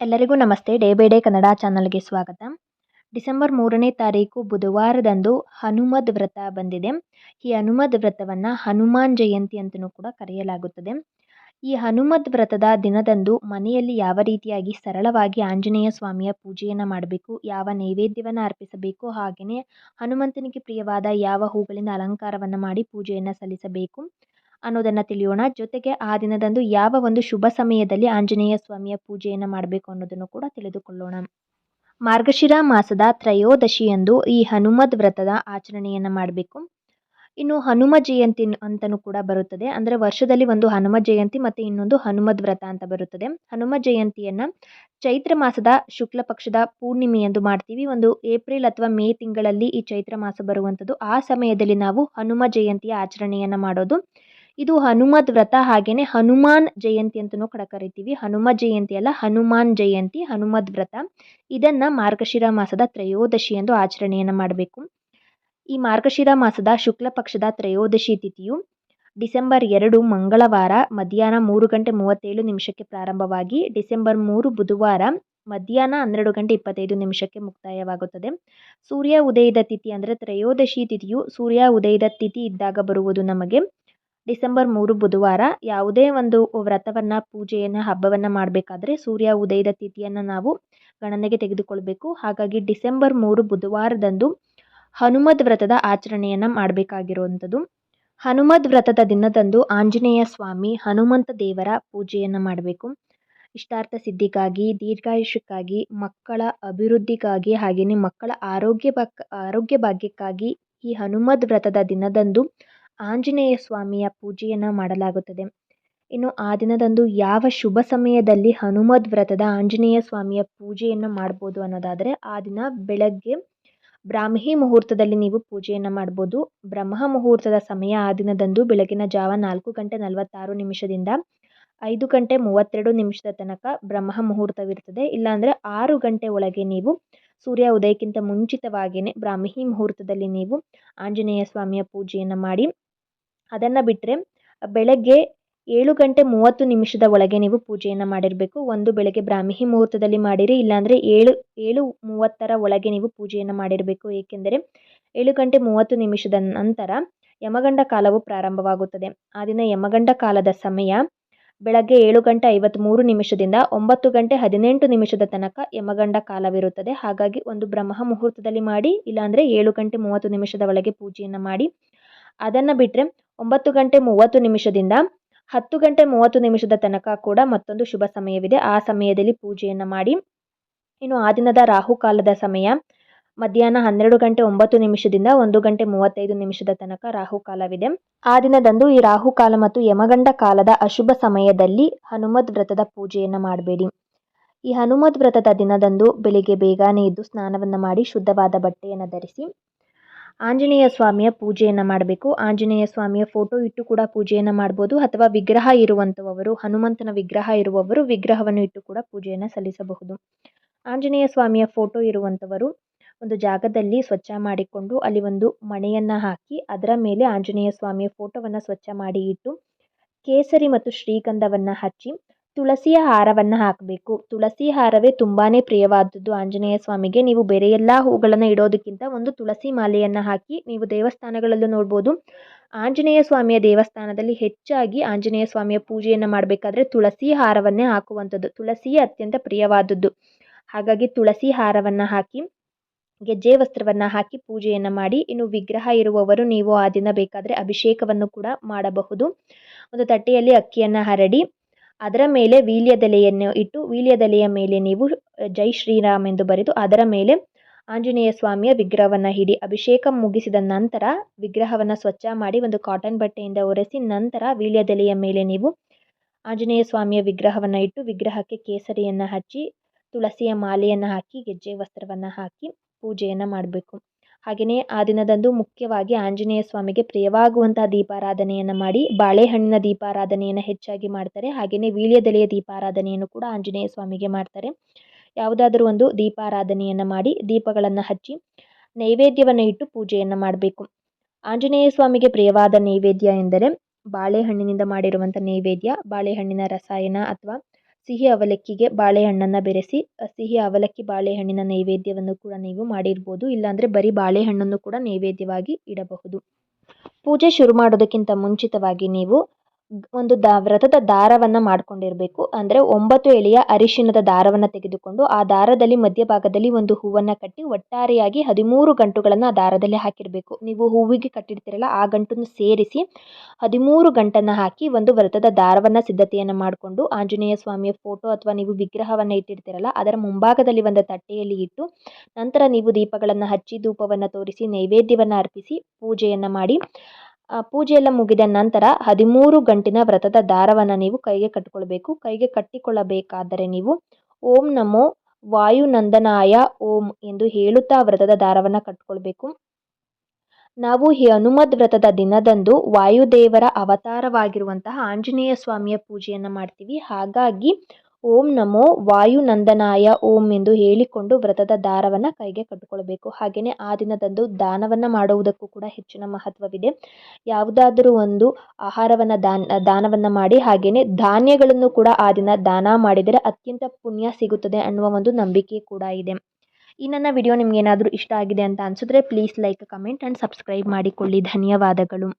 ಎಲ್ಲರಿಗೂ ನಮಸ್ತೆ. Day by day Kannada ಚಾನಲ್ಗೆ ಸ್ವಾಗತ. ಡಿಸೆಂಬರ್ ಮೂರನೇ ತಾರೀಕು ಬುಧವಾರದಂದು ಹನುಮದ್ ವ್ರತ ಬಂದಿದೆ. ಈ ಹನುಮದ್ ವ್ರತವನ್ನು ಹನುಮಾನ್ ಜಯಂತಿ ಅಂತಲೂ ಕೂಡ ಕರೆಯಲಾಗುತ್ತದೆ. ಈ ಹನುಮದ್ ವ್ರತದ ದಿನದಂದು ಮನೆಯಲ್ಲಿ ಯಾವ ರೀತಿಯಾಗಿ ಸರಳವಾಗಿ ಆಂಜನೇಯ ಸ್ವಾಮಿಯ ಪೂಜೆಯನ್ನು ಮಾಡಬೇಕು, ಯಾವ ನೈವೇದ್ಯವನ್ನು ಅರ್ಪಿಸಬೇಕು ಹಾಗೆಯೇ ಹನುಮಂತನಿಗೆ ಪ್ರಿಯವಾದ ಯಾವ ಹೂಗಳಿಂದ ಅಲಂಕಾರವನ್ನು ಮಾಡಿ ಪೂಜೆಯನ್ನು ಸಲ್ಲಿಸಬೇಕು ಅನ್ನೋದನ್ನು ತಿಳಿಯೋಣ. ಜೊತೆಗೆ ಆ ದಿನದಂದು ಯಾವ ಒಂದು ಶುಭ ಸಮಯದಲ್ಲಿ ಆಂಜನೇಯ ಸ್ವಾಮಿಯ ಪೂಜೆಯನ್ನು ಮಾಡಬೇಕು ಅನ್ನೋದನ್ನು ಕೂಡ ತಿಳಿದುಕೊಳ್ಳೋಣ. ಮಾರ್ಗಶಿರ ಮಾಸದ ತ್ರಯೋದಶಿಯಂದು ಈ ಹನುಮದ್ ವ್ರತದ ಆಚರಣೆಯನ್ನು ಮಾಡಬೇಕು. ಇನ್ನು ಹನುಮ ಜಯಂತಿ ಅಂತಲೂ ಕೂಡ ಬರುತ್ತದೆ. ಅಂದರೆ ವರ್ಷದಲ್ಲಿ ಒಂದು ಹನುಮ ಜಯಂತಿ ಮತ್ತು ಇನ್ನೊಂದು ಹನುಮದ್ ವ್ರತ ಅಂತ ಬರುತ್ತದೆ. ಹನುಮ ಜಯಂತಿಯನ್ನು ಚೈತ್ರ ಮಾಸದ ಶುಕ್ಲ ಪಕ್ಷದ ಪೂರ್ಣಿಮೆಯಂದು ಮಾಡ್ತೀವಿ. ಒಂದು ಏಪ್ರಿಲ್ ಅಥವಾ ಮೇ ತಿಂಗಳಲ್ಲಿ ಈ ಚೈತ್ರ ಮಾಸ ಬರುವಂಥದ್ದು ಆ ಸಮಯದಲ್ಲಿ ನಾವು ಹನುಮ ಜಯಂತಿಯ ಆಚರಣೆಯನ್ನು ಮಾಡೋದು. ಇದು ಹನುಮದ್ ವ್ರತ ಹಾಗೆಯೇ ಹನುಮಾನ್ ಜಯಂತಿ ಅಂತಲೂ ಕೂಡ ಕರಿತೀವಿ. ಹನುಮ ಜಯಂತಿ ಅಲ್ಲ, ಹನುಮಾನ್ ಜಯಂತಿ, ಹನುಮದ್ ವ್ರತ. ಇದನ್ನು ಮಾರ್ಗಶಿರ ಮಾಸದ ತ್ರಯೋದಶಿ ಎಂದು ಆಚರಣೆಯನ್ನು ಮಾಡಬೇಕು. ಈ ಮಾರ್ಗಶಿರ ಮಾಸದ ಶುಕ್ಲ ಪಕ್ಷದ ತ್ರಯೋದಶಿ ತಿಥಿಯು ಡಿಸೆಂಬರ್ ಎರಡು ಮಂಗಳವಾರ ಮಧ್ಯಾಹ್ನ ಮೂರು ಗಂಟೆ ಮೂವತ್ತೇಳು ನಿಮಿಷಕ್ಕೆ ಪ್ರಾರಂಭವಾಗಿ ಡಿಸೆಂಬರ್ ಮೂರು ಬುಧವಾರ ಮಧ್ಯಾಹ್ನ ಹನ್ನೆರಡು ಗಂಟೆ ಇಪ್ಪತ್ತೈದು ನಿಮಿಷಕ್ಕೆ ಮುಕ್ತಾಯವಾಗುತ್ತದೆ. ಸೂರ್ಯ ಉದಯದ ತಿಥಿ ಅಂದರೆ ತ್ರಯೋದಶಿ ತಿಥಿಯು ಸೂರ್ಯ ಉದಯದ ತಿಥಿ ಇದ್ದಾಗ ಬರುವುದು ನಮಗೆ ಡಿಸೆಂಬರ್ ಮೂರು ಬುಧವಾರ ಯಾವುದೇ ಒಂದು ವ್ರತವನ್ನು, ಪೂಜೆಯನ್ನು, ಹಬ್ಬವನ್ನು ಮಾಡಬೇಕಾದ್ರೆ ಸೂರ್ಯ ಉದಯದ ತಿಥಿಯನ್ನು ನಾವು ಗಣನೆಗೆ ತೆಗೆದುಕೊಳ್ಬೇಕು. ಹಾಗಾಗಿ ಡಿಸೆಂಬರ್ ಮೂರು ಬುಧವಾರದಂದು ಹನುಮದ್ ವ್ರತದ ಆಚರಣೆಯನ್ನು ಮಾಡಬೇಕಾಗಿರುವಂಥದ್ದು. ಹನುಮದ್ ವ್ರತದ ದಿನದಂದು ಆಂಜನೇಯ ಸ್ವಾಮಿ ಹನುಮಂತ ದೇವರ ಪೂಜೆಯನ್ನು ಮಾಡಬೇಕು. ಇಷ್ಟಾರ್ಥ ಸಿದ್ಧಿಗಾಗಿ, ದೀರ್ಘಾಯುಷ್ಯಕ್ಕಾಗಿ, ಮಕ್ಕಳ ಅಭಿವೃದ್ಧಿಗಾಗಿ ಹಾಗೆಯೇ ಮಕ್ಕಳ ಆರೋಗ್ಯ ಬಕ್ ಆರೋಗ್ಯ ಭಾಗ್ಯಕ್ಕಾಗಿ ಈ ಹನುಮದ್ ವ್ರತದ ದಿನದಂದು ಆಂಜನೇಯ ಸ್ವಾಮಿಯ ಪೂಜೆಯನ್ನು ಮಾಡಲಾಗುತ್ತದೆ. ಇನ್ನು ಆ ದಿನದಂದು ಯಾವ ಶುಭ ಸಮಯದಲ್ಲಿ ಹನುಮದ್ ವ್ರತದ ಆಂಜನೇಯ ಸ್ವಾಮಿಯ ಪೂಜೆಯನ್ನು ಮಾಡ್ಬೋದು ಅನ್ನೋದಾದರೆ ಆ ದಿನ ಬೆಳಗ್ಗೆ ಬ್ರಾಹ್ಮಿ ಮುಹೂರ್ತದಲ್ಲಿ ನೀವು ಪೂಜೆಯನ್ನು ಮಾಡ್ಬೋದು. ಬ್ರಹ್ಮ ಮುಹೂರ್ತದ ಸಮಯ ಆ ದಿನದಂದು ಬೆಳಗಿನ ಜಾವ ನಾಲ್ಕು ಗಂಟೆ ನಲವತ್ತಾರು ನಿಮಿಷದಿಂದ ಐದು ಗಂಟೆ ಮೂವತ್ತೆರಡು ನಿಮಿಷದ ತನಕ ಬ್ರಹ್ಮ ಮುಹೂರ್ತವಿರ್ತದೆ ಇಲ್ಲಾಂದರೆ ಆರು ಗಂಟೆ ಒಳಗೆ ನೀವು ಸೂರ್ಯ ಉದಯಕ್ಕಿಂತ ಮುಂಚಿತವಾಗಿಯೇ ಬ್ರಾಹ್ಮಿ ಮುಹೂರ್ತದಲ್ಲಿ ನೀವು ಆಂಜನೇಯ ಸ್ವಾಮಿಯ ಪೂಜೆಯನ್ನು ಮಾಡಿ ಅದನ್ನು ಬಿಟ್ಟರೆ ಬೆಳಗ್ಗೆ ಏಳು ಗಂಟೆ ಮೂವತ್ತು ನಿಮಿಷದ ಒಳಗೆ ನೀವು ಪೂಜೆಯನ್ನು ಮಾಡಿರಬೇಕು. ಒಂದು ಬೆಳಗ್ಗೆ ಬ್ರಾಹ್ಮಿ ಮುಹೂರ್ತದಲ್ಲಿ ಮಾಡಿರಿ, ಇಲ್ಲಾಂದರೆ ಏಳು ಏಳು ಮೂವತ್ತರ ಒಳಗೆ ನೀವು ಪೂಜೆಯನ್ನು ಮಾಡಿರಬೇಕು. ಏಕೆಂದರೆ ಏಳು ಗಂಟೆ ಮೂವತ್ತು ನಿಮಿಷದ ನಂತರ ಯಮಗಂಡ ಕಾಲವು ಪ್ರಾರಂಭವಾಗುತ್ತದೆ. ಆ ದಿನ ಯಮಗಂಡ ಕಾಲದ ಸಮಯ ಬೆಳಗ್ಗೆ ಏಳು ಗಂಟೆ ಐವತ್ತ್ಮೂರು ನಿಮಿಷದಿಂದ ಒಂಬತ್ತು ಗಂಟೆ ಹದಿನೆಂಟು ನಿಮಿಷದ ತನಕ ಯಮಗಂಡ ಕಾಲವಿರುತ್ತದೆ. ಹಾಗಾಗಿ ಒಂದು ಬ್ರಹ್ಮ ಮುಹೂರ್ತದಲ್ಲಿ ಮಾಡಿ, ಇಲ್ಲಾಂದರೆ ಏಳು ಗಂಟೆ ಮೂವತ್ತು ನಿಮಿಷದ ಒಳಗೆ ಪೂಜೆಯನ್ನು ಮಾಡಿ, ಅದನ್ನು ಬಿಟ್ಟರೆ ಒಂಬತ್ತು ಗಂಟೆ ಮೂವತ್ತು ನಿಮಿಷದಿಂದ ಹತ್ತು ಗಂಟೆ ಮೂವತ್ತು ನಿಮಿಷದ ತನಕ ಕೂಡ ಮತ್ತೊಂದು ಶುಭ ಸಮಯವಿದೆ. ಆ ಸಮಯದಲ್ಲಿ ಪೂಜೆಯನ್ನು ಮಾಡಿ. ಇನ್ನು ಆ ದಿನದ ರಾಹುಕಾಲದ ಸಮಯ. ಮಧ್ಯಾಹ್ನ ಹನ್ನೆರಡು ಗಂಟೆ ಒಂಬತ್ತು ನಿಮಿಷದಿಂದ ಒಂದು ಗಂಟೆ ಮೂವತ್ತೈದು ನಿಮಿಷದ ತನಕ ರಾಹುಕಾಲವಿದೆ ಆ ದಿನದಂದು ಈ ರಾಹುಕಾಲ ಮತ್ತು ಯಮಗಂಡ ಕಾಲದ ಅಶುಭ ಸಮಯದಲ್ಲಿ ಹನುಮದ್ ವ್ರತದ ಪೂಜೆಯನ್ನು ಮಾಡಬೇಡಿ. ಈ ಹನುಮದ್ ವ್ರತದ ದಿನದಂದು ಬೆಳಿಗ್ಗೆ ಬೇಗನೆ ಎದ್ದು ಸ್ನಾನವನ್ನು ಮಾಡಿ ಶುದ್ಧವಾದ ಬಟ್ಟೆಯನ್ನು ಧರಿಸಿ ಆಂಜನೇಯ ಸ್ವಾಮಿಯ ಪೂಜೆಯನ್ನು ಮಾಡಬೇಕು. ಆಂಜನೇಯ ಸ್ವಾಮಿಯ ಫೋಟೋ ಇಟ್ಟು ಕೂಡ ಪೂಜೆಯನ್ನು ಮಾಡ್ಬೋದು. ಅಥವಾ ವಿಗ್ರಹ ಇರುವಂಥವರು ಹನುಮಂತನ ವಿಗ್ರಹ ಇರುವವರು ವಿಗ್ರಹವನ್ನು ಇಟ್ಟು ಕೂಡ ಪೂಜೆಯನ್ನು ಸಲ್ಲಿಸಬಹುದು. ಆಂಜನೇಯ ಸ್ವಾಮಿಯ ಫೋಟೋ ಇರುವಂಥವರು ಒಂದು ಜಾಗದಲ್ಲಿ ಸ್ವಚ್ಛ ಮಾಡಿಕೊಂಡು ಅಲ್ಲಿ ಒಂದು ಮಣೆಯನ್ನು ಹಾಕಿ ಅದರ ಮೇಲೆ ಆಂಜನೇಯ ಸ್ವಾಮಿಯ ಫೋಟೋವನ್ನು ಸ್ವಚ್ಛ ಮಾಡಿ ಇಟ್ಟು ಕೇಸರಿ ಮತ್ತು ಶ್ರೀಗಂಧವನ್ನು ಹಚ್ಚಿ ತುಳಸಿಯ ಹಾರವನ್ನು ಹಾಕಬೇಕು. ತುಳಸಿ ಹಾರವೇ ತುಂಬಾ ಪ್ರಿಯವಾದದ್ದು ಆಂಜನೇಯ ಸ್ವಾಮಿಗೆ. ನೀವು ಬೇರೆ ಎಲ್ಲ ಹೂಗಳನ್ನು ಇಡೋದಕ್ಕಿಂತ ಒಂದು ತುಳಸಿ ಮಾಲೆಯನ್ನು ಹಾಕಿ ನೀವು ದೇವಸ್ಥಾನಗಳಲ್ಲೂ ನೋಡ್ಬೋದು. ಆಂಜನೇಯ ಸ್ವಾಮಿಯ ದೇವಸ್ಥಾನದಲ್ಲಿ ಹೆಚ್ಚಾಗಿ ಆಂಜನೇಯ ಸ್ವಾಮಿಯ ಪೂಜೆಯನ್ನು ಮಾಡಬೇಕಾದ್ರೆ ತುಳಸಿ ಹಾರವನ್ನೇ ಹಾಕುವಂಥದ್ದು. ತುಳಸಿಯೇ ಅತ್ಯಂತ ಪ್ರಿಯವಾದದ್ದು. ಹಾಗಾಗಿ ತುಳಸಿ ಹಾರವನ್ನು ಹಾಕಿ, ಗೆಜ್ಜೆ ವಸ್ತ್ರವನ್ನು ಹಾಕಿ ಪೂಜೆಯನ್ನು ಮಾಡಿ, ಇನ್ನು ವಿಗ್ರಹ ಇರುವವರು ನೀವು ಆ ದಿನ ಬೇಕಾದರೆ ಅಭಿಷೇಕವನ್ನು ಕೂಡ ಮಾಡಬಹುದು. ಒಂದು ತಟ್ಟೆಯಲ್ಲಿ ಅಕ್ಕಿಯನ್ನು ಹರಡಿ ಅದರ ಮೇಲೆ ವೀಳ್ಯದೆಲೆಯನ್ನು ಇಟ್ಟು ವೀಳ್ಯದೆಲೆಯ ಮೇಲೆ ನೀವು ಜೈ ಶ್ರೀರಾಮ್ ಎಂದು ಬರೆದು ಅದರ ಮೇಲೆ ಆಂಜನೇಯ ಸ್ವಾಮಿಯ ವಿಗ್ರಹವನ್ನು ಹಿಡಿ ಅಭಿಷೇಕ ಮುಗಿಸಿದ ನಂತರ ವಿಗ್ರಹವನ್ನು ಸ್ವಚ್ಛ ಮಾಡಿ ಒಂದು ಕಾಟನ್ ಬಟ್ಟೆಯಿಂದ ಒರೆಸಿ ನಂತರ ವೀಳ್ಯದೆಲೆಯ ಮೇಲೆ ನೀವು ಆಂಜನೇಯ ಸ್ವಾಮಿಯ ವಿಗ್ರಹವನ್ನು ಇಟ್ಟು ವಿಗ್ರಹಕ್ಕೆ ಕೇಸರಿಯನ್ನು ಹಚ್ಚಿ, ತುಳಸಿಯ ಮಾಲೆಯನ್ನು ಹಾಕಿ, ಗೆಜ್ಜೆ ವಸ್ತ್ರವನ್ನು ಹಾಕಿ ಪೂಜೆಯನ್ನು ಮಾಡಬೇಕು. ಹಾಗೆಯೇ ಆ ದಿನದಂದು ಮುಖ್ಯವಾಗಿ ಆಂಜನೇಯ ಸ್ವಾಮಿಗೆ ಪ್ರಿಯವಾಗುವಂತಹ ದೀಪಾರಾಧನೆಯನ್ನು ಮಾಡಿ ಬಾಳೆಹಣ್ಣಿನ ದೀಪಾರಾಧನೆಯನ್ನು ಹೆಚ್ಚಾಗಿ ಮಾಡ್ತಾರೆ. ಹಾಗೆಯೇ ವೀಳ್ಯದೆಲೆಯ ದೀಪಾರಾಧನೆಯನ್ನು ಕೂಡ ಆಂಜನೇಯ ಸ್ವಾಮಿಗೆ ಮಾಡ್ತಾರೆ. ಯಾವುದಾದರೂ ಒಂದು ದೀಪಾರಾಧನೆಯನ್ನು ಮಾಡಿ ದೀಪಗಳನ್ನು ಹಚ್ಚಿ ನೈವೇದ್ಯವನ್ನು ಇಟ್ಟು ಪೂಜೆಯನ್ನು ಮಾಡಬೇಕು. ಆಂಜನೇಯ ಸ್ವಾಮಿಗೆ ಪ್ರಿಯವಾದ ನೈವೇದ್ಯ ಎಂದರೆ ಬಾಳೆಹಣ್ಣಿನಿಂದ ಮಾಡಿರುವಂಥ ನೈವೇದ್ಯ, ಬಾಳೆಹಣ್ಣಿನ ರಸಾಯನ ಅಥವಾ ಸಿಹಿ ಅವಲಕ್ಕಿಗೆ ಬಾಳೆಹಣ್ಣನ್ನು ಬೆರೆಸಿ ಸಿಹಿ ಅವಲಕ್ಕಿ ಬಾಳೆಹಣ್ಣಿನ ನೈವೇದ್ಯವನ್ನು ಕೂಡ ನೀವು ಮಾಡಿರ್ಬೋದು. ಇಲ್ಲಾಂದರೆ ಬರೀ ಬಾಳೆಹಣ್ಣನ್ನು ಕೂಡ ನೈವೇದ್ಯವಾಗಿ ಇಡಬಹುದು. ಪೂಜೆ ಶುರು ಮಾಡೋದಕ್ಕಿಂತ ಮುಂಚಿತವಾಗಿ ನೀವು ಒಂದು ದ, ವ್ರತದ ದಾರವನ್ನು ಮಾಡ್ಕೊಂಡಿರಬೇಕು. ಅಂದರೆ ಒಂಬತ್ತು ಎಳೆಯ ಅರಿಶಿಣದ ದಾರವನ್ನು ತೆಗೆದುಕೊಂಡು ಆ ದಾರದಲ್ಲಿ ಮಧ್ಯಭಾಗದಲ್ಲಿ ಒಂದು ಹೂವನ್ನು ಕಟ್ಟಿ ಒಟ್ಟಾರೆಯಾಗಿ ಹದಿಮೂರು ಗಂಟುಗಳನ್ನು ಆ ದಾರದಲ್ಲಿ ಹಾಕಿರಬೇಕು. ನೀವು ಹೂವಿಗೆ ಕಟ್ಟಿರ್ತೀರಲ್ಲ, ಆ ಗಂಟನ್ನು ಸೇರಿಸಿ ಹದಿಮೂರು ಗಂಟನ್ನು ಹಾಕಿ ಒಂದು ವ್ರತದ ದಾರವನ್ನು ಸಿದ್ಧತೆಯನ್ನು ಮಾಡಿಕೊಂಡು ಆಂಜನೇಯ ಸ್ವಾಮಿಯ ಫೋಟೋ ಅಥವಾ ನೀವು ವಿಗ್ರಹವನ್ನು ಇಟ್ಟಿರ್ತೀರಲ್ಲ, ಅದರ ಮುಂಭಾಗದಲ್ಲಿ ಒಂದು ತಟ್ಟೆಯಲ್ಲಿ ಇಟ್ಟು ನಂತರ ನೀವು ದೀಪಗಳನ್ನು ಹಚ್ಚಿ ಧೂಪವನ್ನು ತೋರಿಸಿ, ನೈವೇದ್ಯವನ್ನು ಅರ್ಪಿಸಿ ಪೂಜೆಯನ್ನು ಮಾಡಿ ಪೂಜೆ ಎಲ್ಲ ಮುಗಿದ ನಂತರ ಹದಿಮೂರು ಗಂಟಿನ ವ್ರತದ ದಾರವನ್ನು ನೀವು ಕೈಗೆ ಕಟ್ಟಿಕೊಳ್ಬೇಕು ಕೈಗೆ ಕಟ್ಟಿಕೊಳ್ಳಬೇಕಾದರೆ ನೀವು ಓಂ ನಮೋ ವಾಯುನಂದನಾಯ ಓಂ ಎಂದು ಹೇಳುತ್ತಾ ವ್ರತದ ದಾರವನ್ನು ಕಟ್ಟಿಕೊಳ್ಬೇಕು ನಾವು ಈ ಹನುಮದ್ ವ್ರತದ ದಿನದಂದು ವಾಯುದೇವರ ಅವತಾರವಾಗಿರುವಂತಹ ಆಂಜನೇಯ ಸ್ವಾಮಿಯ ಪೂಜೆಯನ್ನು ಮಾಡ್ತೀವಿ. ಹಾಗಾಗಿ ಓಂ ನಮೋ ವಾಯುನಂದನಾಯ ಓಂ ಎಂದು ಹೇಳಿಕೊಂಡು ವ್ರತದ ದಾರವನ್ನು ಕೈಗೆ ಕಟ್ಟಿಕೊಳ್ಬೇಕು ಹಾಗೆಯೇ ಆ ದಿನದಂದು ದಾನವನ್ನು ಮಾಡುವುದಕ್ಕೂ ಕೂಡ ಹೆಚ್ಚಿನ ಮಹತ್ವವಿದೆ. ಯಾವುದಾದರೂ ಒಂದು ಆಹಾರವನ್ನು ದಾನ, ದಾನವನ್ನು ಮಾಡಿ ಹಾಗೆಯೇ ಧಾನ್ಯಗಳನ್ನು ಕೂಡ ಆ ದಿನ ದಾನ ಮಾಡಿದರೆ ಅತ್ಯಂತ ಪುಣ್ಯ ಸಿಗುತ್ತದೆ ಅನ್ನುವ ಒಂದು ನಂಬಿಕೆ ಕೂಡ ಇದೆ. ಈ ನನ್ನ ವಿಡಿಯೋ ನಿಮಗೇನಾದರೂ ಇಷ್ಟ ಆಗಿದೆ ಅಂತ ಅನ್ಸಿದ್ರೆ please like comment and subscribe ಮಾಡಿಕೊಳ್ಳಿ. ಧನ್ಯವಾದಗಳು.